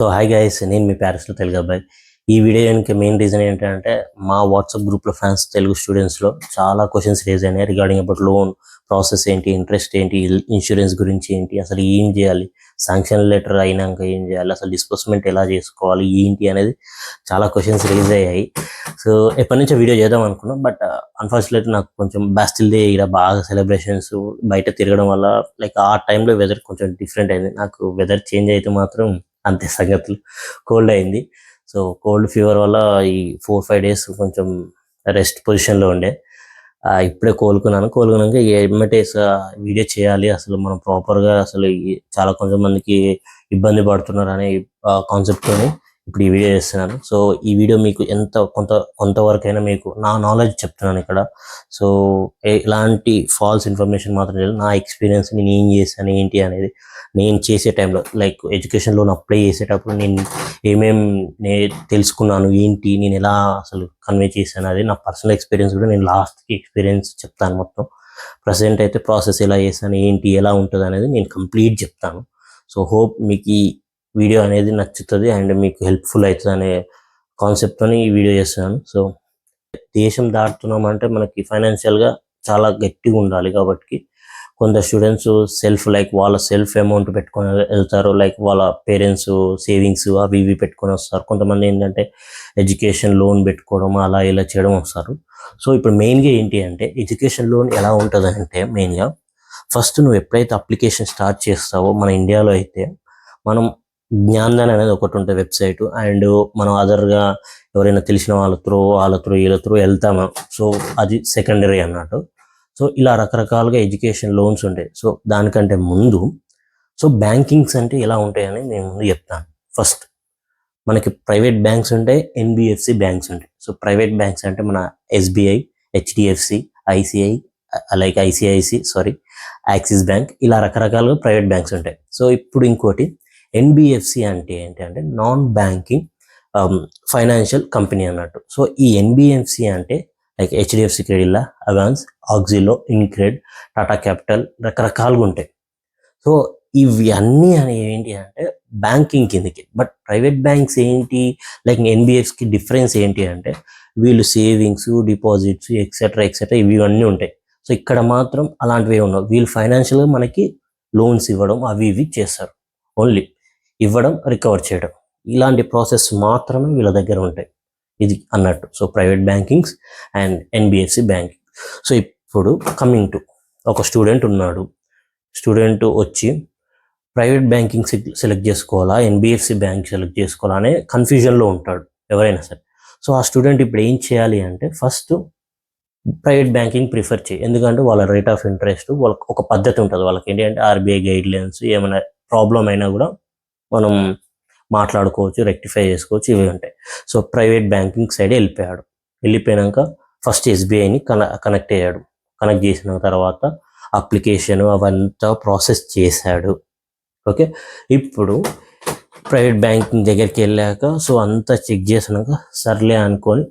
So hi guys నేను మీ ప్యారిస్లో తెలుగు అబ్బాయి. ఈ వీడియో వెనక మెయిన్ రీజన్ ఏంటంటే మా వాట్సాప్ గ్రూప్లో ఫ్యాన్స్ తెలుగు స్టూడెంట్స్లో చాలా క్వశ్చన్స్ రేజ్ అయినాయి రిగార్డింగ్ అబౌట్ లోన్ ప్రాసెస్ ఏంటి ఇంట్రెస్ట్ ఏంటి ఇన్సూరెన్స్ గురించి ఏంటి అసలు ఏం చేయాలి శాంక్షన్ లెటర్ అయినాక ఏం చేయాలి అసలు డిస్బర్స్మెంట్ ఎలా చేసుకోవాలి ఏంటి అనేది చాలా క్వశ్చన్స్ రేజ్ అయ్యాయి. సో ఎప్పటి నుంచో వీడియో చేద్దాం అనుకున్నాం బట్ అన్ఫార్చునేట్ uh, నాకు కొంచెం బ్యాస్టిల్ డే ఇక్కడ బాగా సెలబ్రేషన్స్ బయట తిరగడం వల్ల లైక్ ఆ టైంలో వెదర్ కొంచెం డిఫరెంట్ అయింది. నాకు వెదర్ చేంజ్ అయితే మాత్రం అంతే సంగతులు. కోల్డ్ అయింది. సో కోల్డ్ ఫీవర్ వల్ల ఈ ఫోర్ ఫైవ్ డేస్ కొంచెం రెస్ట్ పొజిషన్లో ఉండే. ఇప్పుడే కోలుకున్నాను. కోలుకున్నాక ఇక ఎమ్మటే వీడియో చేయాలి. అసలు మనం ప్రాపర్గా అసలు చాలా కొంచెం మందికి ఇబ్బంది పడుతున్నారు అనే కాన్సెప్ట్తోనే ఇప్పుడు ఈ వీడియో చేస్తున్నాను. సో ఈ వీడియో మీకు ఎంత కొంత కొంతవరకైనా మీకు నా నాలెడ్జ్ చెప్తున్నాను ఇక్కడ. సో ఎలాంటి ఫాల్స్ ఇన్ఫర్మేషన్ మాత్రం లేదు. నా ఎక్స్పీరియన్స్ నేను ఏం చేశాను ఏంటి అనేది నేను చేసే టైంలో లైక్ ఎడ్యుకేషన్ లోన్ అప్లై చేసేటప్పుడు నేను ఏమేం నే తెలుసుకున్నాను ఏంటి నేను ఎలా అసలు కన్వే చేశాను అది నా పర్సనల్ ఎక్స్పీరియన్స్ కూడా నేను లాస్ట్కి ఎక్స్పీరియన్స్ చెప్తాను మొత్తం. ప్రజెంట్ అయితే ప్రాసెస్ ఎలా చేశాను ఏంటి ఎలా ఉంటుంది అనేది నేను కంప్లీట్ చెప్తాను. సో హోప్ మీకు వీడియో అనేది నచ్చుతుంది అండ్ మీకు హెల్ప్ఫుల్ అవుతుంది అనే కాన్సెప్ట్తోని ఈ వీడియో చేస్తున్నాను. సో దేశం దాటుతున్నాం అంటే మనకి ఫైనాన్షియల్గా చాలా గట్టిగా ఉండాలి కాబట్టి కొందరు స్టూడెంట్స్ సెల్ఫ్ లైక్ వాళ్ళ సెల్ఫ్ అమౌంట్ పెట్టుకొని వెళ్తారు. లైక్ వాళ్ళ పేరెంట్స్ సేవింగ్స్ అవి ఇవి పెట్టుకొని వస్తారు. కొంతమంది ఏంటంటే ఎడ్యుకేషన్ లోన్ పెట్టుకోవడం అలా ఇలా చేయడం వస్తారు. సో ఇప్పుడు మెయిన్గా ఏంటి అంటే ఎడ్యుకేషన్ లోన్ ఎలా ఉంటుంది అంటే మెయిన్గా ఫస్ట్ నువ్వు ఎప్పుడైతే అప్లికేషన్ స్టార్ట్ చేస్తావో మన ఇండియాలో అయితే మనం జ్ఞాన్దాన్ అనేది ఒకటి ఉంటుంది వెబ్సైట్. అండ్ మనం అదర్గా ఎవరైనా తెలిసిన వాళ్ళ త్రూ వాళ్ళ త్రూ వీళ్ళ త్రూ వెళ్తాము సో అది సెకండరీ అన్నట్టు. సో ఇలా రకరకాలుగా ఎడ్యుకేషన్ లోన్స్ ఉంటాయి. సో దానికంటే ముందు సో బ్యాంకింగ్స్ అంటే ఎలా ఉంటాయని నేను ముందు చెప్తాను. ఫస్ట్ మనకి ప్రైవేట్ బ్యాంక్స్ ఉంటాయి ఎన్బిఎఫ్సి బ్యాంక్స్ ఉంటాయి. సో ప్రైవేట్ బ్యాంక్స్ అంటే మన SBI HDFC ICI like ICIC sorry Axis bank ఇలా రకరకాలుగా ప్రైవేట్ బ్యాంక్స్ ఉంటాయి. సో ఇప్పుడు ఇంకోటి ఎన్బిఎఫ్సి అంటే ఏంటి అంటే non banking um, financial company అన్నట్టు. సో ఈ ఎన్బిఎఫ్సి అంటే like HDFC Credila Avanse Auxilo InCred Tata capital రకరకాలుగా ఉంటాయి. సో ఇవి అన్నీ అనేవి ఏంటి అంటే బ్యాంకింగ్ కిందకి. బట్ ప్రైవేట్ బ్యాంక్స్ ఏంటి లైక్ ఎన్బిఎఫ్స్కి డిఫరెన్స్ ఏంటి అంటే వీళ్ళు సేవింగ్స్ డిపాజిట్స్ ఎక్సెట్రా ఎక్సెట్రా ఇవి అన్నీ ఉంటాయి. సో ఇక్కడ మాత్రం అలాంటివి ఉండవు. వీళ్ళు ఫైనాన్షియల్గా మనకి లోన్స్ ఇవ్వడం అవి ఇవి చేస్తారు. ఓన్లీ. ఇవ్వడం రికవర్ చేయడం. ఇలాంటి ప్రాసెస్ మాత్రమే వీళ్ళ దగ్గర ఉంటాయి. ఇది అన్నట్టు. So private bankings and NBFC banking so ఇప్పుడు కమింగ్ టు ఒక స్టూడెంట్ ఉన్నాడు. స్టూడెంట్ వచ్చి ప్రైవేట్ బ్యాంకింగ్ సెలెక్ట్ చేసుకోవాలా? ఎన్బిఎఫ్సి బ్యాంక్ సెలెక్ట్ చేసుకోవాలా? అనే కన్ఫ్యూజన్లో ఉంటాడు ఎవరైనా సరే. సో ఆ స్టూడెంట్ ఇప్పుడు ఏం చేయాలి అంటే ఫస్ట్ ప్రైవేట్ బ్యాంకింగ్ ప్రిఫర్ చేయి. ఎందుకంటే వాళ్ళ రేట్ ఆఫ్ ఇంట్రెస్ట్ వాళ్ళకి ఒక పద్ధతి ఉంటుంది. వాళ్ళకి ఏంటి అంటే ఆర్బీఐ గైడ్లైన్స్ ఏమైనా ప్రాబ్లం అయినా కూడా మనం మాట్లాడుకోవచ్చు రెక్టిఫై చేసుకోవచ్చు ఇవి ఉంటాయి. సో ప్రైవేట్ బ్యాంకింగ్ సైడ్ వెళ్ళిపోయాడు. వెళ్ళిపోయాక ఫస్ట్ ఎస్బీఐని కన కనెక్ట్ అయ్యాడు. కనెక్ట్ చేసిన తర్వాత అప్లికేషన్ అవంతా ప్రాసెస్ చేశాడు. ఓకే ఇప్పుడు ప్రైవేట్ బ్యాంకింగ్ దగ్గరికి వెళ్ళాక సో అంతా చెక్ చేసినాక సర్లే అనుకొని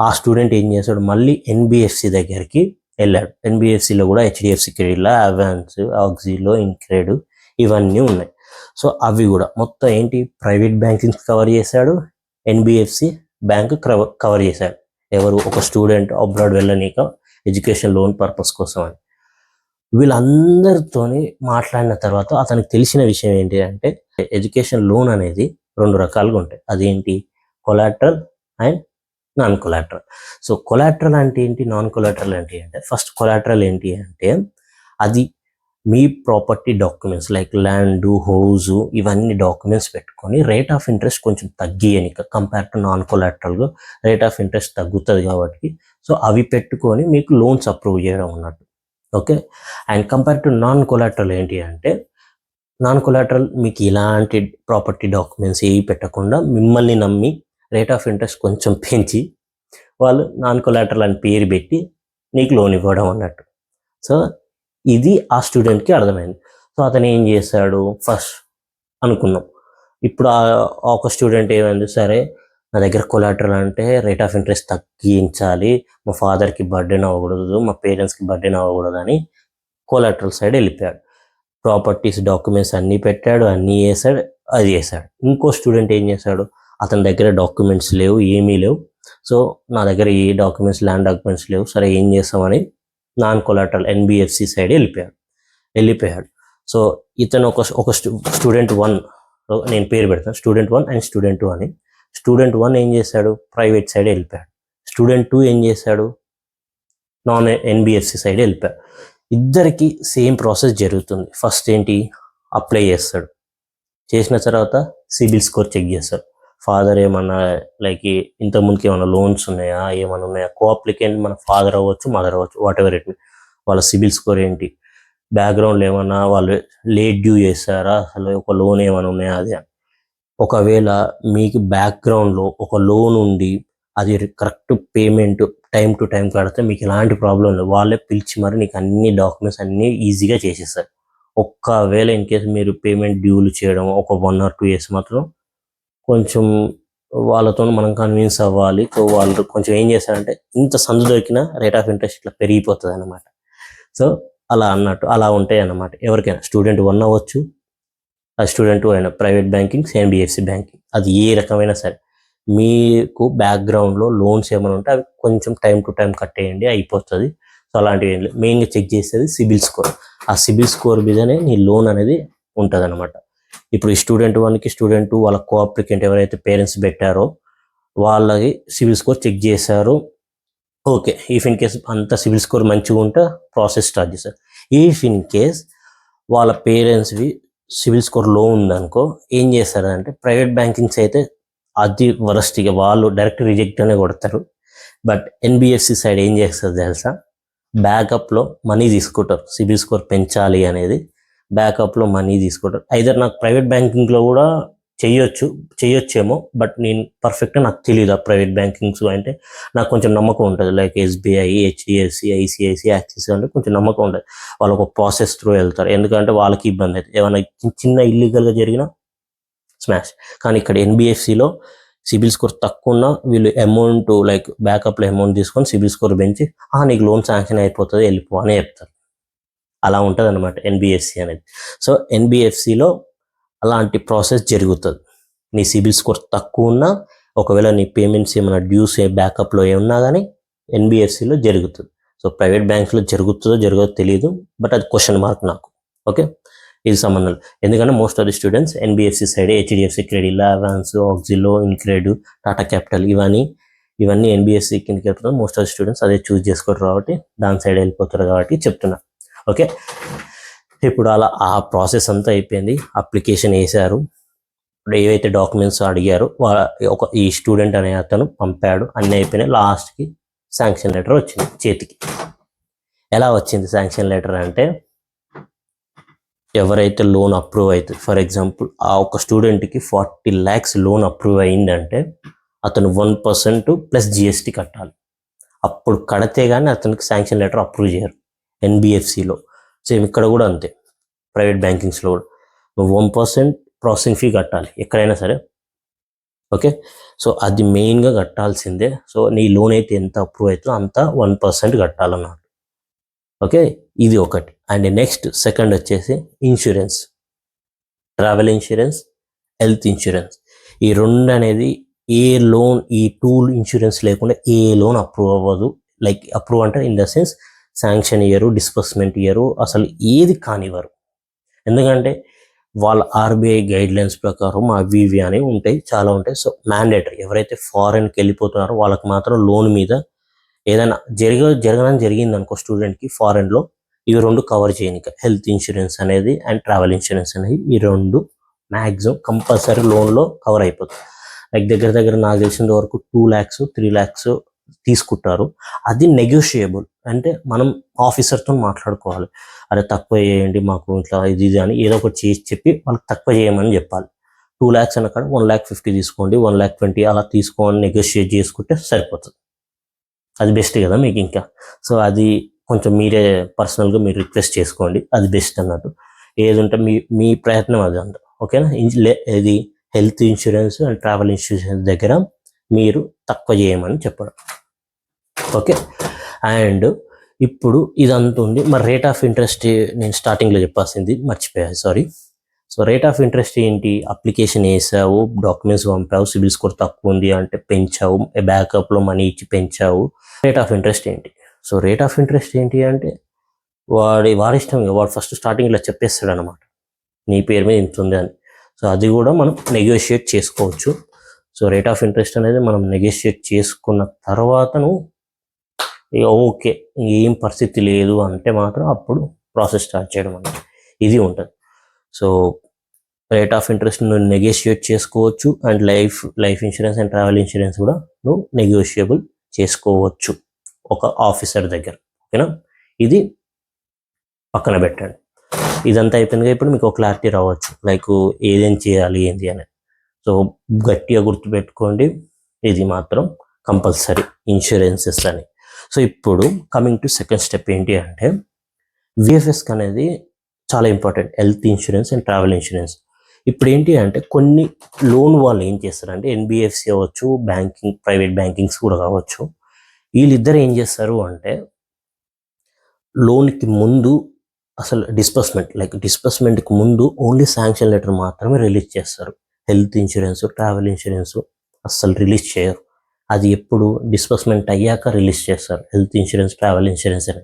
ఆ స్టూడెంట్ ఏం చేశాడు? మళ్ళీ ఎన్బిఎఫ్సి దగ్గరికి వెళ్ళాడు. ఎన్బిఎఫ్సిలో కూడా హెచ్డిఎఫ్సి క్రెడిట్లో అవాన్స్ ఆక్సిలో ఇన్క్రెడ్ ఇవన్నీ ఉన్నాయి. సో అవి కూడా. మొత్తం ఏంటి? ప్రైవేట్ బ్యాంకింగ్ కవర్ చేశాడు. ఎన్బిఎఫ్సి బ్యాంక్ కవర్ చేశాడు. ఎవరు? ఒక స్టూడెంట్ అబ్రాడ్ వెళ్ళనీక ఎడ్యుకేషన్ లోన్ పర్పస్ కోసం అని వీళ్ళందరితోని మాట్లాడిన తర్వాత అతనికి తెలిసిన విషయం ఏంటి అంటే ఎడ్యుకేషన్ లోన్ అనేది రెండు రకాలుగా ఉంటాయి. అదేంటి? Collateral and non collateral so collateral అంటే ఏంటి? నాన్ కొలాటరల్ అంటే అంటే ఫస్ట్ కొలాటరల్ ఏంటి అంటే అది మీ property documents like land house ఇవన్నీ డాక్యుమెంట్స్ పెట్టుకొని రేట్ ఆఫ్ ఇంట్రెస్ట్ కొంచెం తగ్గియని కంపేర్ టు నాన్ కొలాటరల్గా రేట్ ఆఫ్ ఇంట్రెస్ట్ తగ్గుతుంది కాబట్టి. సో అవి పెట్టుకొని మీకు లోన్స్ అప్రూవ్ చేయడం అన్నట్టు okay? And compare to non collateral ఏంటి అంటే నాన్ కొలాటరల్ మీకు ఇలాంటి ప్రాపర్టీ డాక్యుమెంట్స్ ఏవి పెట్టకుండా మిమ్మల్ని నమ్మి రేట్ ఆఫ్ ఇంట్రెస్ట్ కొంచెం పెంచి వాళ్ళు నాన్ కొలాటరల్ అని పేరు పెట్టి నీకు లోన్ ఇవ్వడం అన్నట్టు. సో ఇది ఆ స్టూడెంట్కి అర్థమైంది. సో అతను ఏం చేశాడు? ఫస్ట్ అనుకున్నాం. ఇప్పుడు ఆ ఒక స్టూడెంట్ ఏమైంది? సరే నా దగ్గర కొలాటరల్ అంటే రేట్ ఆఫ్ ఇంట్రెస్ట్ తగ్గించాలి. మా ఫాదర్కి బర్డెన్ అవ్వకూడదు మా పేరెంట్స్కి బర్డెన్ అవ్వకూడదు అని కొలాటరల్ సైడ్ వెళ్ళిపోయాడు. ప్రాపర్టీస్ డాక్యుమెంట్స్ అన్నీ పెట్టాడు అన్నీ వేసాడు అది వేసాడు ఇంకో స్టూడెంట్ ఏం చేశాడు? అతని దగ్గర డాక్యుమెంట్స్ లేవు ఏమీ లేవు. సో నా దగ్గర ఏ డాక్యుమెంట్స్ ల్యాండ్ డాక్యుమెంట్స్ లేవు. సరే ఏం చేస్తామని నాన్ కొలాటరల్ ఎన్బిఎఫ్సి సైడ్ వెళ్ళిపోయాడు. వెళ్ళిపోయాడు. సో ఇతను ఒక ఒక స్టూడెంట్ వన్ నేను పేరు పెడతాను student one and student two అని. స్టూడెంట్ వన్ ఏం చేశాడు? ప్రైవేట్ సైడ్ వెళ్ళిపోయాడు. స్టూడెంట్ టూ ఏం చేశాడు? నాన్ ఎన్బిఎఫ్సి సైడ్ వెళ్ళిపోయాడు. ఇద్దరికి సేమ్ ప్రాసెస్ జరుగుతుంది. ఫస్ట్ ఏంటి? అప్లై చేస్తాడు. చేసిన తర్వాత సిబిల్ స్కోర్ చెక్ చేస్తాడు. ఫాదర్ ఏమన్నా లైక్ ఇంత ముందుకి ఏమైనా లోన్స్ ఉన్నాయా? ఏమైనా ఉన్నాయా? కో అప్లికెంట్ మన ఫాదర్ అవ్వచ్చు మదర్ అవ్వచ్చు వాట్ ఎవర్ ఇట్ వాళ్ళ సిబిల్ స్కోర్ ఏంటి? బ్యాక్గ్రౌండ్లో ఏమన్నా వాళ్ళు లేట్ డ్యూ చేస్తారా అసలు ఒక లోన్ ఏమైనా ఉన్నాయా? అది అని. ఒకవేళ మీకు బ్యాక్గ్రౌండ్లో ఒక లోన్ ఉండి అది correct payment time to time కడితే మీకు ఎలాంటి ప్రాబ్లం లేదు. వాళ్ళే పిలిచి మరి నీకు అన్ని డాక్యుమెంట్స్ అన్నీ ఈజీగా చేసేస్తారు. ఒక్కవేళ ఇన్ కేసు మీరు పేమెంట్ డ్యూలు చేయడం ఒక వన్ ఆర్ టూ ఇయర్స్ మాత్రం కొంచెం వాళ్ళతో మనం కన్విన్స్ అవ్వాలి. సో వాళ్ళు కొంచెం ఏం చేశారంటే ఇంత సందు దొరికినా రేట్ ఆఫ్ ఇంట్రెస్ట్ ఇట్లా పెరిగిపోతుంది అనమాట సో అలా అన్నట్టు అలా ఉంటాయి అన్నమాట ఎవరికైనా స్టూడెంట్ వన్ అవ్వచ్చు ఆ స్టూడెంట్ అయినా ప్రైవేట్ బ్యాంకింగ్ ఎన్బిఎఫ్సి బ్యాంకింగ్ అది ఏ రకమైనా సరే. మీకు బ్యాక్గ్రౌండ్లో లోన్స్ ఏమైనా ఉంటే అవి కొంచెం టైం టు టైం కట్టేయండి అయిపోతుంది. సో అలాంటివి ఏం లేదు. మెయిన్గా చెక్ చేసేది సిబిల్ స్కోర్ ఆ సిబిల్ స్కోర్ మీదనే నీ లోన్ అనేది ఉంటుంది అనమాట ఇప్పుడు ఈ స్టూడెంట్ వన్కి స్టూడెంట్ టూ వాళ్ళ కో అప్లికెంట్ ఎవరైతే పేరెంట్స్ పెట్టారో వాళ్ళకి సిబిల్ స్కోర్ చెక్ చేశారు. ఓకే ఇఫ్ ఇన్ కేస్ అంత సిబిల్ స్కోర్ మంచిగా ఉంటే ప్రాసెస్ స్టార్ట్ చేస్తారు ఇఫ్ ఇన్ కేస్ వాళ్ళ పేరెంట్స్వి సిబిల్ స్కోర్లో ఉందనుకో ఏం చేస్తారంటే ప్రైవేట్ బ్యాంకింగ్స్ అయితే అది వరస్ట్ ఇక వాళ్ళు డైరెక్ట్ రిజెక్ట్ అనే కొడతారు. బట్ ఎన్బిఎఫ్సి సైడ్ ఏం చేస్తారు తెలుసా? బ్యాకప్లో మనీ తీసుకుంటారు. సిబిల్ స్కోర్ పెంచాలి అనేది. బ్యాకప్లో మనీ తీసుకుంటారు. ఐదర్ నాకు ప్రైవేట్ బ్యాంకింగ్లో కూడా చేయొచ్చు చేయొచ్చేమో బట్ నేను పర్ఫెక్ట్గా నాకు తెలియదు ఆ ప్రైవేట్ బ్యాంకింగ్స్ అంటే నాకు కొంచెం నమ్మకం ఉంటుంది. Like SBI HDFC ICIC Axis అంటే కొంచెం నమ్మకం ఉంటుంది. వాళ్ళు ఒక ప్రాసెస్ త్రూ వెళ్తారు. ఎందుకంటే వాళ్ళకి ఇబ్బంది అవుతుంది ఏమైనా చిన్న ఇల్లీగల్గా జరిగినా స్మాష్. కానీ ఇక్కడ ఎన్బిఎఫ్సిలో సిబిల్ స్కోర్ తక్కువ ఉన్న వీళ్ళు అమౌంట్ లైక్ బ్యాకప్లో అమౌంట్ తీసుకొని సిబిల్ స్కోర్ పెంచి "ఆ, నీకు లోన్ శాంక్షన్ అయిపోతుంది వెళ్ళిపో అని చెప్తారు. అలా ఉంటుంది అనమాట ఎన్బిఎఫ్సి అనేది. సో ఎన్బిఎఫ్సిలో అలాంటి ప్రాసెస్ జరుగుతుంది. నీ సిబిల్ స్కోర్ తక్కువ ఉన్నా ఒకవేళ నీ పేమెంట్స్ ఏమైనా డ్యూస్ బ్యాకప్లో ఏమున్నా కానీ ఎన్బిఎఫ్సిలో జరుగుతుంది. సో ప్రైవేట్ బ్యాంక్స్లో జరుగుతుందో జరగదో తెలియదు బట్ అది క్వశ్చన్ మార్క్ నాకు. ఓకే? ఇది సంబంధాలు ఎందుకంటే most of the students NBFC side HDFC credit Avanse Auxilo InCred Tata capital ఇవన్నీ ఇవన్నీ ఎన్బిఎస్సి కిందకి వెళ్తున్నారు మోస్ట్ ఆఫ్ ది స్టూడెంట్స్ అదే చూస్ చేసుకోరు కాబట్టి దాని సైడ్ వెళ్ళిపోతారు కాబట్టి చెప్తున్నాను ఓకే? ఇప్పుడు అలా ఆ ప్రాసెస్ అంతా అయిపోయింది. అప్లికేషన్ వేశారు. ఇప్పుడు ఏవైతే డాక్యుమెంట్స్ అడిగారో వాళ్ళ ఒక ఈ స్టూడెంట్ అనే అతను పంపాడు. అన్నీ అయిపోయినాయి. లాస్ట్కి శాంక్షన్ లెటర్ వచ్చింది చేతికి. ఎలా వచ్చింది శాంక్షన్ లెటర్ అంటే ఎవరైతే లోన్ అప్రూవ్ అవుతుంది ఫర్ ఎగ్జాంపుల్ ఆ ఒక స్టూడెంట్కి ఫార్టీ ల్యాక్స్ లోన్ అప్రూవ్ అయిందంటే అతను వన్ పర్సెంట్ ప్లస్ జిఎస్టీ కట్టాలి. అప్పుడు కడితే కానీ అతనికి శాంక్షన్ లెటర్ అప్రూవ్ చేయరు. ఎన్బిఎఫ్సిలో సేమ్ ఇక్కడ కూడా అంతే. ప్రైవేట్ బ్యాంకింగ్స్లో కూడా. నువ్వు వన్ పర్సెంట్ ప్రాసెసింగ్ ఫీ కట్టాలి ఎక్కడైనా సరే. ఓకే? సో అది మెయిన్గా కట్టాల్సిందే. సో నీ లోన్ అయితే ఎంత అప్రూవ్ అవుతుందో అంత వన్ పర్సెంట్ కట్టాలన్నమాట ఓకే? ఇది ఒకటి. అండ్ నెక్స్ట్ సెకండ్ వచ్చేసి insurance travel insurance health insurance ఈ రెండు అనేది ఏ లోన్ ఈ టూల్ ఇన్సూరెన్స్ లేకుండా ఏ లోన్ అప్రూవ్ అవ్వదు. లైక్ అప్రూవ్ అంటే ఇన్ ద సెన్స్ శాంక్షన్ ఇయ్యరు డిస్బర్స్మెంట్ ఇయ్యరు అసలు ఏది కానివ్వరు. ఎందుకంటే వాళ్ళ ఆర్బీఐ గైడ్లైన్స్ ప్రకారం అవి ఇవి అని ఉంటాయి చాలా ఉంటాయి. సో మ్యాండేటరీ ఎవరైతే ఫారెన్కి వెళ్ళిపోతున్నారో వాళ్ళకి మాత్రం లోన్ మీద ఏదైనా జరిగ జరగడం జరిగింది అనుకో స్టూడెంట్కి ఫారెన్లో ఇవి రెండు కవర్ చేయనిక హెల్త్ ఇన్సూరెన్స్ అనేది అండ్ ట్రావెల్ ఇన్సూరెన్స్ అనేది ఈ రెండు మ్యాక్సిమం కంపల్సరీ లోన్లో కవర్ అయిపోతుంది లైక్ దగ్గర దగ్గర నాకు తెలిసినంత వరకు టూ ల్యాక్స్ త్రీ ల్యాక్స్ తీసుకుంటారు. అది నెగోషియబుల్ అంటే మనం ఆఫీసర్తో మాట్లాడుకోవాలి. అరే తక్కువ చేయండి మాకు ఇట్లా ఇది ఇది అని ఏదో ఒకటి చేసి చెప్పి వాళ్ళకి తక్కువ చేయమని చెప్పాలి. టూ ల్యాక్స్ అన్న కాడ వన్ ల్యాక్ ఫిఫ్టీ తీసుకోండి వన్ ల్యాక్ ట్వంటీ అలా తీసుకోని నెగోషియేట్ చేసుకుంటే సరిపోతుంది. అది బెస్ట్ కదా మీకు ఇంకా. సో అది కొంచెం మీరే పర్సనల్గా మీరు రిక్వెస్ట్ చేసుకోండి. అది బెస్ట్ అన్నట్టు. ఏది ఉంటే మీ మీ ప్రయత్నం అది అంట. ఓకేనా? ఇది health insurance and travel insurance దగ్గర మీరు తక్కువ చేయమని చెప్పడం. ఓకే? అండ్ ఇప్పుడు ఇదంతా ఉంది. మరి రేట్ ఆఫ్ ఇంట్రెస్ట్ నేను స్టార్టింగ్లో చెప్పాల్సింది మర్చిపోయా sorry so rate of interest ఏంటి? అప్లికేషన్ వేసావు డాక్యుమెంట్స్ పంపావు సిబిల్ స్కోర్ తక్కువ ఉంది అంటే పెంచావు బ్యాకప్లో మనీ ఇచ్చి పెంచావు. రేట్ ఆఫ్ ఇంట్రెస్ట్ ఏంటి? సో రేట్ ఆఫ్ ఇంట్రెస్ట్ ఏంటి అంటే వాడి వాడి ఇష్టం వాడు ఫస్ట్ స్టార్టింగ్ ఇలా చెప్పేస్తాడు అనమాట నీ పేరు మీద ఇంత ఉంది అని. సో అది కూడా మనం నెగోషియేట్ చేసుకోవచ్చు. సో రేట్ ఆఫ్ ఇంట్రెస్ట్ అనేది మనం నెగోషియేట్ చేసుకున్న తర్వాతను ఓకే ఏం పరిస్థితి లేదు అంటే మాత్రం అప్పుడు ప్రాసెస్ స్టార్ట్ చేయడం అనేది ఇది ఉంటుంది. సో రేట్ ఆఫ్ ఇంట్రెస్ట్ నువ్వు నెగోషియేట్ చేసుకోవచ్చు and life life insurance and travel insurance కూడా నువ్వు నెగోషియబుల్ చేసుకోవచ్చు ఒక ఆఫీసర్ దగ్గర ఓకేనా ఇది పక్కన పెట్టండి. ఇదంతా అయిపోయిందిగా ఇప్పుడు మీకు క్లారిటీ రావచ్చు లైక్ ఏదేం చేయాలి ఏంటి అనేది. సో గట్టిగా గుర్తుపెట్టుకోండి. ఇది మాత్రం కంపల్సరీ ఇన్సూరెన్సెస్ అని. సో ఇప్పుడు కమింగ్ టు సెకండ్ స్టెప్ ఏంటి అంటే విఎఫ్ఎస్ అనేది చాలా important. Health insurance and travel insurance. ఇప్పుడు ఏంటి అంటే కొన్ని లోన్ వాళ్ళు ఏం చేస్తారంటే ఎన్బిఎఫ్సి అవ్వచ్చు బ్యాంకింగ్ ప్రైవేట్ బ్యాంకింగ్స్ కూడా కావచ్చు. వీళ్ళిద్దరు ఏం చేస్తారు అంటే లోన్కి ముందు అసలు డిస్బర్స్మెంట్ లైక్ డిస్బర్స్మెంట్కి ముందు ఓన్లీ శాంక్షన్ లెటర్ మాత్రమే రిలీజ్ చేస్తారు. హెల్త్ ఇన్సూరెన్స్ ట్రావెల్ ఇన్సూరెన్స్ అస్సలు రిలీజ్ చేయరు. అది ఎప్పుడు డిస్బర్స్మెంట్ అయ్యాక రిలీజ్ చేస్తారు. హెల్త్ ఇన్సూరెన్స్ ట్రావెల్ ఇన్సూరెన్స్ అని.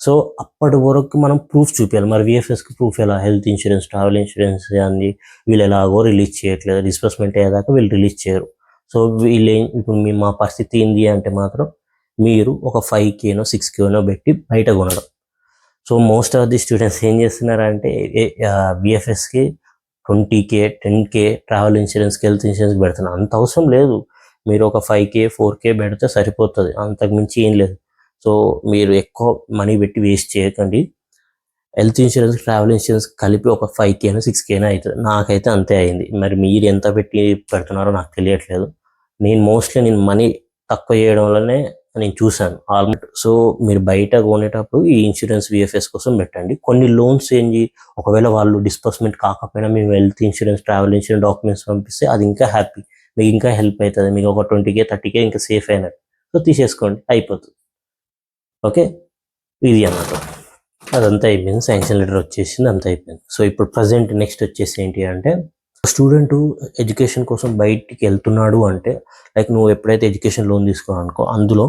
సో అప్పటి వరకు మనం ప్రూఫ్ చూపించాలి. మరి విఎఫ్ఎస్కి ప్రూఫ్ ఎలా? హెల్త్ ఇన్సూరెన్స్ ట్రావెల్ ఇన్సూరెన్స్ అని వీళ్ళు ఎలాగో రిలీజ్ చేయట్లేదు. డిస్బర్స్మెంట్ అయ్యేదాకా వీళ్ళు రిలీజ్ చేయరు. సో వీళ్ళు ఏం- ఇప్పుడు మీ మా పరిస్థితి ఏంది అంటే మాత్రం మీరు ఒక ఫైవ్ కేనో సిక్స్ కేనో పెట్టి బయట కొనడం. So most of the students ఏం చేస్తున్నారంటే విఎఫ్ఎస్కి twenty K ten K travel ఇన్సూరెన్స్కి health ఇన్సూరెన్స్కి పెడుతున్నారు అంత అవసరం లేదు. మీరు ఒక ఫైవ్ కే ఫోర్ కే పెడితే సరిపోతుంది. అంతకుమించి ఏం లేదు. సో మీరు ఎక్కువ మనీ పెట్టి వేస్ట్ చేయకండి. హెల్త్ ఇన్సూరెన్స్ ట్రావెల్ ఇన్సూరెన్స్ కలిపి ఒక ఫైవ్ కేనో సిక్స్ కేనో అవుతుంది నాకైతే అంతే అయింది. మరి మీరు ఎంత పెట్టి పెడుతున్నారో నాకు తెలియట్లేదు. నేను మోస్ట్లీ నేను మనీ తక్కువ చేయడం వల్లనే నేను చూశాను. ఆల్మోస్ట్ సో మీరు బయట కొనేటప్పుడు ఈ ఇన్సూరెన్స్ విఎఫ్ఎస్ కోసం పెట్టండి. కొన్ని లోన్స్ ఏంటి ఒకవేళ వాళ్ళు డిస్పర్స్మెంట్ కాకపోయినా మేము health insurance travel insurance documents పంపిస్తే అది ఇంకా హ్యాపీ మీకు ఇంకా హెల్ప్ అవుతుంది. మీకు ఒక ట్వంటీ కే థర్టీ కే ఇంకా సేఫ్ అయినట్టు. సో తీసేసుకోండి. అయిపోతుంది. ఓకే? ఇది అన్నమాట. అదంతా అయిపోయింది. శాంక్షన్ లెటర్ వచ్చేసింది. అంతా అయిపోయింది. సో ఇప్పుడు ప్రజెంట్ నెక్స్ట్ వచ్చేసి ఏంటి అంటే స్టూడెంట్ ఎడ్యుకేషన్ కోసం బయటికి వెళ్తున్నాడు అంటే లైక్ నువ్వు ఎప్పుడైతే ఎడ్యుకేషన్ లోన్ తీసుకున్నావు అనుకో అందులో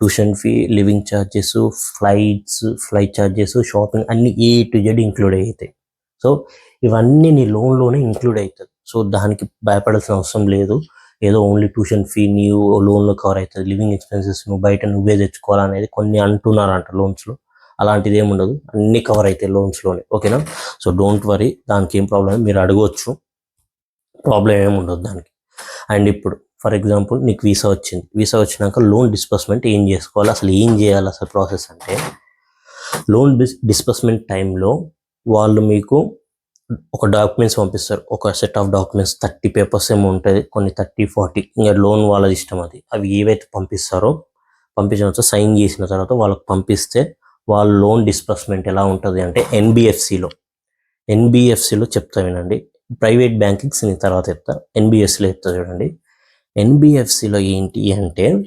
tuition fee living charges flights flight charges shopping అన్ని ఏ టు జెడ్ ఇంక్లూడ్ అవుతాయి సో ఇవన్నీ నీ లోన్లోనే ఇంక్లూడ్ అవుతుంది సో దానికి భయపడాల్సిన అవసరం లేదు. ఏదో ఓన్లీ ట్యూషన్ ఫీ నీ లోన్లో కవర్ అవుతుంది లివింగ్ ఎక్స్పెన్సెస్ నువ్వు బయట నువ్వే తెచ్చుకోవాలనేది కొన్ని అంటున్నారంట లోన్స్లో. అలాంటిది ఏమి ఉండదు. అన్ని కవర్ అవుతాయి లోన్స్లోనే. ఓకేనా? So don't worry. దానికి ఏం ప్రాబ్లం మీరు అడగవచ్చు ప్రాబ్లం ఏమి ఉండదు దానికి. అండ్ ఇప్పుడు ఫర్ ఎగ్జాంపుల్ నీకు వీసా వచ్చింది. వీసా వచ్చినాక లోన్ డిస్బర్స్మెంట్ ఏం చేసుకోవాలి? అసలు ఏం చేయాలి అసలు ప్రాసెస్ అంటే లోన్ డిస్ డిస్బర్స్మెంట్ టైంలో వాళ్ళు మీకు ఒక డాక్యుమెంట్స్ పంపిస్తారు. ఒక set of documents thirty papers ఏమో ఉంటుంది కొన్ని థర్టీ ఫార్టీ ఇంకా లోన్ వాళ్ళది ఇష్టం అది. అవి ఏవైతే పంపిస్తారో పంపించిన తర్వాత సైన్ చేసిన తర్వాత వాళ్ళకి పంపిస్తే వాళ్ళ లోన్ డిస్బర్స్మెంట్ ఎలా ఉంటుంది అంటే ఎన్బిఎఫ్సిలో ఎన్బిఎఫ్సిలో చెప్తా వినండి. ప్రైవేట్ బ్యాంకింగ్స్ నేను తర్వాత చెప్తా. ఎన్బిఎఫ్సిలో చెప్తా చూడండి. ఎన్బిఎఫ్సిలో ఏంటి అంటే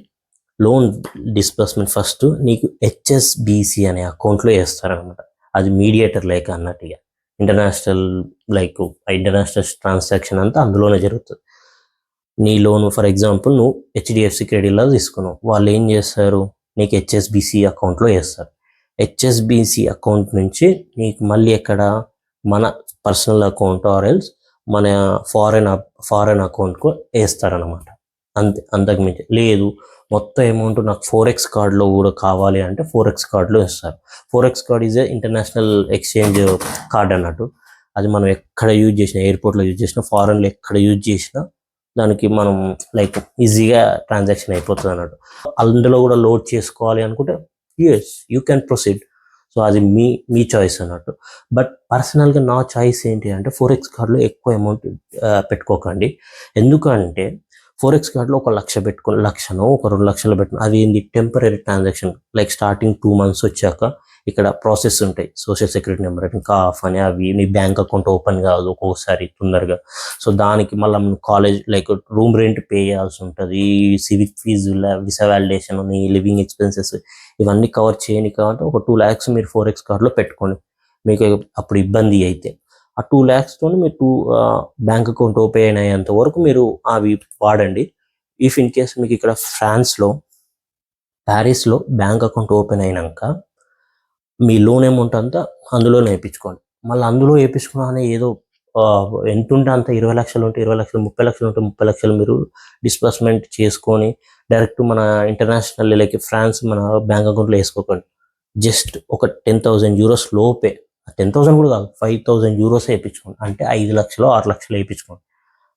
లోన్ డిస్బర్స్మెంట్ ఫస్ట్ నీకు హెచ్ఎస్బిసి అనే అకౌంట్లో వేస్తారనమాట అది మీడియేటర్ లేక అన్నట్టుగా ఇంటర్నేషనల్ లైక్ ఇంటర్నేషనల్ ట్రాన్సాక్షన్ అంతా అందులోనే జరుగుతుంది. నీ లోన్ ఫర్ ఎగ్జాంపుల్ నువ్వు హెచ్డిఎఫ్సి క్రెడిట్లో తీసుకున్నావు. వాళ్ళు ఏం చేస్తారు? నీకు హెచ్ఎస్బిసి అకౌంట్లో వేస్తారు. హెచ్ఎస్బిసి అకౌంట్ నుంచి నీకు మళ్ళీ ఎక్కడ? మన పర్సనల్ అకౌంట్ ఆర్ ఎల్స్ మన ఫారెన్ ఫారెన్ అకౌంట్కు వేస్తారనమాట అంతే అంతకు మించి. లేదు మొత్తం అమౌంట్ నాకు ఫోర్ ఎక్స్ కార్డ్లో కూడా కావాలి అంటే ఫోర్ ఎక్స్ కార్డులో ఇస్తారు. Forex card is international exchange card అన్నట్టు. అది మనం ఎక్కడ యూజ్ చేసినా ఎయిర్పోర్ట్లో యూజ్ చేసినా ఫారెన్లో ఎక్కడ యూజ్ చేసినా దానికి మనం లైక్ ఈజీగా ట్రాన్సాక్షన్ అయిపోతుంది అన్నట్టు. అందులో కూడా లోడ్ చేసుకోవాలి అనుకుంటే yes you can proceed so అది మీ మీ చాయిస్ అన్నట్టు. బట్ పర్సనల్గా నా చాయిస్ ఏంటి అంటే ఫోర్ ఎక్స్ కార్డ్లో ఎక్కువ అమౌంట్ uh, పెట్టుకోకండి. ఎందుకంటే ఫోర్ ఎక్స్ కార్డ్లో ఒక లక్ష పెట్టుకుని లక్షనో ఒక రెండు లక్షలు పెట్టుకుని అది ఏంది? Temporary transaction like starting two months వచ్చాక ఇక్కడ ప్రాసెస్ ఉంటాయి. సోషల్ సెక్యూరిటీ నెంబర్ ఇంకా అని అవి మీ బ్యాంక్ అకౌంట్ ఓపెన్ కాదు ఒక్కొక్కసారి తొందరగా. సో దానికి మళ్ళీ college like room rent pay చేయాల్సి ఉంటుంది. Civic fees visa validation living expenses ఇవన్నీ కవర్ చేయని కాబట్టి ఒక టూ ల్యాక్స్ మీరు ఫోర్ ఎక్స్ కార్డ్లో పెట్టుకోండి మీకు అప్పుడు ఇబ్బంది అయితే. ఆ టూ ల్యాక్స్తో మీరు టూ బ్యాంక్ అకౌంట్ ఓపెన్ అయ్యేంత వరకు మీరు అవి వాడండి. ఇఫ్ ఇన్ కేస్ మీకు ఇక్కడ ఫ్రాన్స్లో ప్యారిస్లో బ్యాంక్ అకౌంట్ ఓపెన్ అయినాక మీ లోన్ అమౌంట్ అంతా అందులోనే వేయించుకోండి మళ్ళీ అందులో వేయించుకున్నా ఏదో ఎంత ఉంటే అంత ఇరవై లక్షలు ఉంటే ఇరవై లక్షలు ముప్పై లక్షలు ఉంటే ముప్పై లక్షలు మీరు డిస్బర్స్మెంట్ చేసుకొని డైరెక్ట్ మన ఇంటర్నేషనల్ లైక్ ఫ్రాన్స్ మన బ్యాంక్ అకౌంట్లో వేసుకోకండి. జస్ట్ ఒక టెన్ థౌసండ్ యూరోస్ లోపే టెన్ థౌసండ్ కూడా కాదు ఫైవ్ థౌసండ్ యూరోస్ వేయించుకోండి. అంటే ఐదు లక్షలు ఆరు లక్షలు వేయించుకోండి.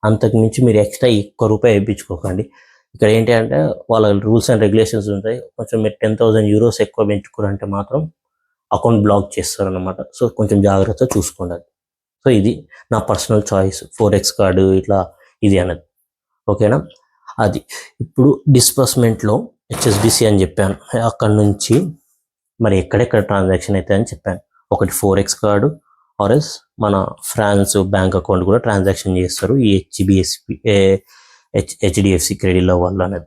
అంతకు మించి మీరు ఎక్స్ట్రా ఎక్కువ రూపాయి వేయించుకోకండి. ఇక్కడ ఏంటి అంటే వాళ్ళ రూల్స్ అండ్ రెగ్యులేషన్స్ ఉంటాయి. కొంచెం మీరు టెన్ థౌసండ్ యూరోస్ ఎక్కువ పెంచుకోరంటే మాత్రం అకౌంట్ బ్లాక్ చేస్తారన్నమాట. సో కొంచెం జాగ్రత్త చూసుకోండి అది. సో ఇది నా personal choice. Forex card ఇట్లా ఇది అన్నది. ఓకేనా? అది. ఇప్పుడు డిస్బర్స్మెంట్లో హెచ్ఎస్బిసి అని చెప్పాను. అక్కడ నుంచి మరి ఎక్కడెక్కడ ట్రాన్సాక్షన్ అవుతాయని చెప్పాను. ఒకటి ఫోర్ ఎక్స్ కార్డు ఆర్ఎస్ మన ఫ్రాన్స్ బ్యాంక్ అకౌంట్ కూడా ట్రాన్సాక్షన్ చేస్తారు ఈ హెచ్బిఎస్పి హెచ్ హెచ్డిఎఫ్సి క్రెడిట్లో వల్ల అనేది.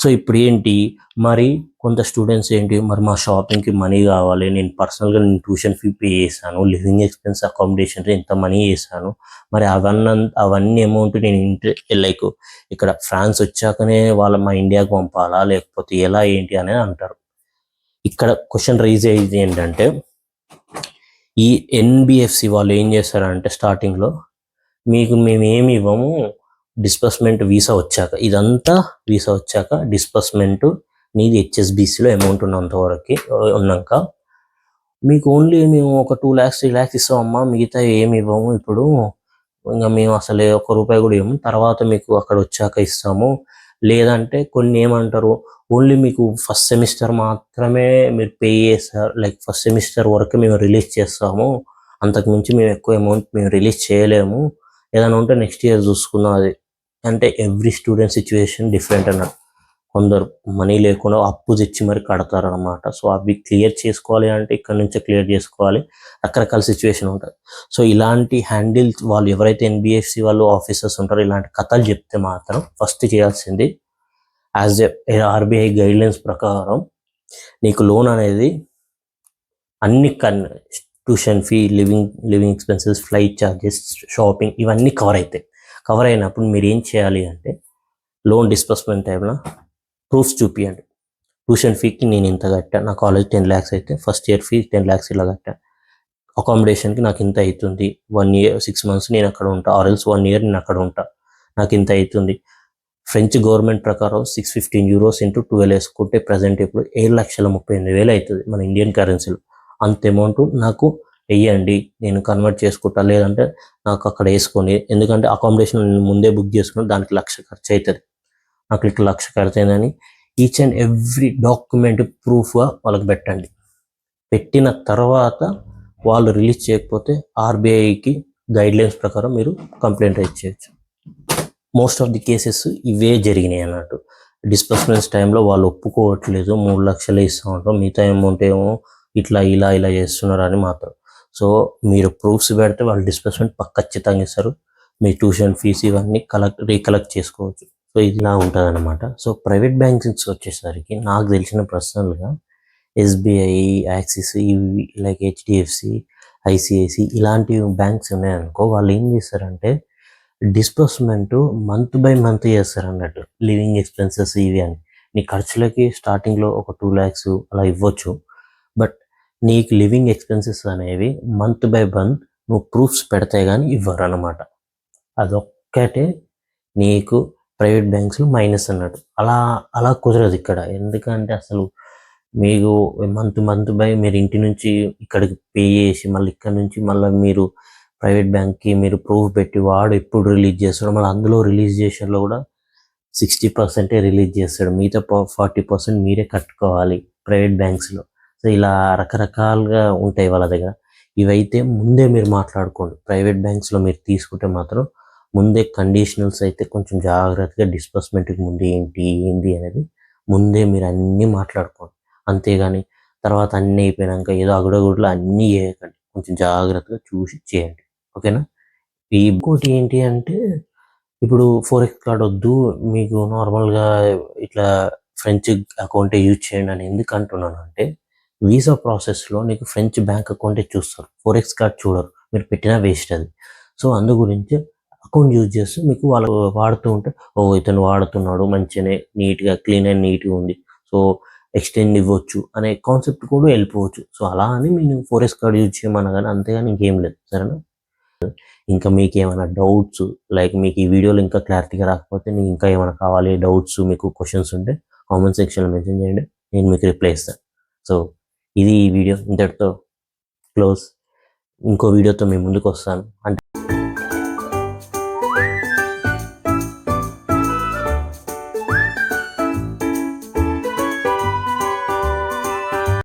సో ఇప్పుడు ఏంటి? మరి కొంత స్టూడెంట్స్ ఏంటి? మరి మా షాపింగ్కి మనీ కావాలి నేను పర్సనల్గా నేను ట్యూషన్ ఫీ పే చేశాను లివింగ్ ఎక్స్పెన్స్ అకామిడేషన్ ఇంత మనీ చేశాను మరి అవన్నీ అవన్నీ అమౌంట్ నేను ఇంటి లైక్ ఇక్కడ ఫ్రాన్స్ వచ్చాకనే వాళ్ళ మా ఇండియాకి పంపాలా లేకపోతే ఎలా ఏంటి అనేది అంటారు. ఇక్కడ క్వశ్చన్ రైజ్ అయ్యేది ఏంటంటే ఈ ఎన్బిఎఫ్సి వాళ్ళు ఏం చేస్తారంటే స్టార్టింగ్లో మీకు మేము ఏమి ఇవ్వము డిస్బర్స్మెంట్ వీసా వచ్చాక ఇదంతా వీసా వచ్చాక డిస్బర్స్మెంట్ నీది హెచ్ఎస్బిసిలో అమౌంట్ ఉన్నంత వరకు ఉన్నాక మీకు ఓన్లీ మేము ఒక టూ ల్యాక్స్ త్రీ ల్యాక్స్ ఇస్తామమ్మా మిగతా ఏమి ఇవ్వము ఇప్పుడు. ఇంకా మేము అసలు ఒక రూపాయి కూడా ఇవ్వము. తర్వాత మీకు అక్కడ వచ్చాక ఇస్తాము. లేదంటే కొన్ని ఏమంటారు ఓన్లీ మీకు ఫస్ట్ సెమిస్టర్ మాత్రమే మీరు పే చేస్తారు లైక్ ఫస్ట్ సెమిస్టర్ వరకు మేము రిలీజ్ చేస్తాము. అంతకు మించి మేము ఎక్కువ అమౌంట్ మేము రిలీజ్ చేయలేము. ఏదైనా ఉంటే నెక్స్ట్ ఇయర్ చూసుకుందాం అది. అంటే ఎవ్రీ స్టూడెంట్ సిచ్యువేషన్ డిఫరెంట్ అన్నారు కొందరు మనీ లేకుండా అప్పు తెచ్చి మరి కడతారు అనమాట సో అవి క్లియర్ చేసుకోవాలి అంటే ఇక్కడ నుంచే క్లియర్ చేసుకోవాలి. రకరకాల సిచ్యువేషన్ ఉంటుంది. సో ఇలాంటి హ్యాండిల్ వాళ్ళు ఎవరైతే ఎన్బిఎఫ్సి వాళ్ళు ఆఫీసర్స్ ఉంటారో ఇలాంటి కథలు చెప్తే మాత్రం ఫస్ట్ చేయాల్సింది యాజ్ ఎ ఆర్బీఐ గైడ్లైన్స్ ప్రకారం నీకు లోన్ అనేది అన్ని కన్ tuition fee living living expenses flight charges shopping ఇవన్నీ కవర్ అవుతాయి కవర్ అయినప్పుడు మీరు ఏం చేయాలి అంటే లోన్ డిస్బర్స్మెంట్ టైంలో ప్రూఫ్స్ చూపించండి ట్యూషన్ ఫీకి నేను ఇంత కట్టా నా కాలేజ్ టెన్ ల్యాక్స్ అయితే first year fee ten lakhs ఇలా కట్టా. అకామిడేషన్కి నాకు ఇంత అవుతుంది. వన్ ఇయర్ సిక్స్ మంత్స్ నేను అక్కడ ఉంటా ఆర్ఎల్స్ వన్ ఇయర్ నేను అక్కడ ఉంటా. నాకు ఇంత అవుతుంది. ఫ్రెంచ్ గవర్నమెంట్ ప్రకారం six fifteen euros into twelve వేసుకుంటే ప్రజెంట్ ఇప్పుడు ఏడు లక్షల ముప్పై ఎనిమిది వేలు అవుతుంది మన ఇండియన్ కరెన్సీలో అంత అమౌంట్ నాకు వెయ్యండి నేను కన్వర్ట్ చేసుకుంటా లేదంటే నాకు అక్కడ వేసుకొని ఎందుకంటే అకామిడేషన్ నేను ముందే బుక్ చేసుకుని దానికి లక్ష ఖర్చు అవుతుంది. నాకు ఇట్లా లక్ష ఖర్చు అయిందని ఈచ్ అండ్ ఎవ్రీ డాక్యుమెంట్ ప్రూఫ్గా వాళ్ళకి పెట్టండి. పెట్టిన తర్వాత వాళ్ళు రిలీజ్ చేయకపోతే ఆర్బీఐకి గైడ్లైన్స్ ప్రకారం మీరు కంప్లైంట్ రైజ్ చేయొచ్చు. మోస్ట్ ఆఫ్ ది కేసెస్ ఇవే జరిగినాయి అన్నట్టు. డిస్బర్స్మెంట్స్ టైంలో వాళ్ళు ఒప్పుకోవట్లేదు. మూడు లక్షలు ఇస్తా ఉంటాం. మిగతా అమౌంట్ ఏమో ఇట్లా ఇలా ఇలా చేస్తున్నారు అని మాత్రం. సో మీరు ప్రూఫ్స్ పెడితే వాళ్ళు డిస్బర్స్మెంట్ పక్క ఖచ్చితంగా ఇస్తారు. మీ ట్యూషన్ ఫీజు ఇవన్నీ కలెక్ట్ రీకలెక్ట్ చేసుకోవచ్చు. సో ఇలా ఉంటుంది అనమాట సో ప్రైవేట్ బ్యాంకింగ్స్ వచ్చేసరికి నాకు తెలిసిన పర్సనల్గా ఎస్బీఐ యాక్సిస్ ఇవి లైక్ హెచ్డిఎఫ్సి ఐసిఐసి ఇలాంటి బ్యాంక్స్ ఉన్నాయనుకో వాళ్ళు ఏం చేస్తారంటే డిస్బర్స్మెంట్ మంత్ బై మంత్ చేస్తారు అన్నట్టు. లివింగ్ ఎక్స్పెన్సెస్ ఇవి అని. నీ ఖర్చులకి స్టార్టింగ్లో ఒక టూ ల్యాక్స్ అలా ఇవ్వచ్చు. బట్ నీకు లివింగ్ ఎక్స్పెన్సెస్ అనేవి మంత్ బై మంత్ నువ్వు ప్రూఫ్స్ పెడితే కానీ ఇవ్వరు అనమాట అదొక్కటే నీకు ప్రైవేట్ బ్యాంక్స్లో మైనస్ అన్నట్టు. అలా అలా కుదరదు ఇక్కడ. ఎందుకంటే అసలు మీకు మంత్ మంత్ బై మీరు ఇంటి నుంచి ఇక్కడికి పే చేసి మళ్ళీ ఇక్కడ నుంచి మళ్ళీ మీరు ప్రైవేట్ బ్యాంక్కి మీరు ప్రూఫ్ పెట్టి వాడు ఎప్పుడు రిలీజ్ చేస్తాడు మళ్ళీ అందులో రిలీజ్ చేసేలో కూడా సిక్స్టీ పర్సెంటే రిలీజ్ చేస్తాడు. మిగతా ఫార్టీ పర్సెంట్ మీరే కట్టుకోవాలి ప్రైవేట్ బ్యాంక్స్లో. సో ఇలా రకరకాలుగా ఉంటాయి వాళ్ళ దగ్గర. ఇవైతే ముందే మీరు మాట్లాడుకోండి. ప్రైవేట్ బ్యాంక్స్లో మీరు తీసుకుంటే మాత్రం ముందే కండిషనల్స్ అయితే కొంచెం జాగ్రత్తగా డిస్బర్స్మెంట్కి ముందు ఏంటి ఏంటి అనేది ముందే మీరు అన్నీ మాట్లాడుకోండి. అంతేగాని తర్వాత అన్నీ అయిపోయినాక ఏదో అగుడగుడులో అన్నీ చేయకండి. కొంచెం జాగ్రత్తగా చూసి చేయండి. ఓకేనా? ఈ ఇంకోటి ఏంటి అంటే ఇప్పుడు ఫోర్ ఎక్స్ కార్డ్ వద్దు మీకు నార్మల్గా ఇట్లా ఫ్రెంచ్ అకౌంటే యూజ్ చేయండి అని ఎందుకు అంటున్నాను అంటే వీసా ప్రాసెస్లో నీకు ఫ్రెంచ్ బ్యాంక్ అకౌంటే చూస్తారు. ఫోర్ ఎక్స్ కార్డ్ చూడరు. మీరు పెట్టినా వేస్ట్ అది. సో అందు గురించి అకౌంట్ యూజ్ చేస్తే మీకు వాళ్ళు వాడుతూ ఉంటే ఓ ఇతను వాడుతున్నాడు మంచిగానే నీట్గా క్లీన్ అండ్ నీట్గా ఉంది. సో ఎక్స్టెండ్ ఇవ్వచ్చు అనే కాన్సెప్ట్ కూడా వెళ్ళిపోవచ్చు. సో అలా అని నేను ఫోర్ కార్డ్ యూజ్ చేయమన్నా కానీ అంతేగాని ఇంకేం లేదు. సరేనా? ఇంకా మీకు ఏమైనా డౌట్స్ లైక్ మీకు ఈ వీడియోలో ఇంకా క్లారిటీగా రాకపోతే మీకు ఇంకా ఏమైనా కావాలి డౌట్స్ మీకు క్వశ్చన్స్ ఉంటే కామెంట్ సెక్షన్లో మెన్షన్ చేయండి. నేను మీకు రిప్లై ఇస్తాను. సో ఇది ఈ వీడియో ఇంతటితో క్లోజ్ ఇంకో వీడియోతో మేము ముందుకు వస్తాను. అంటే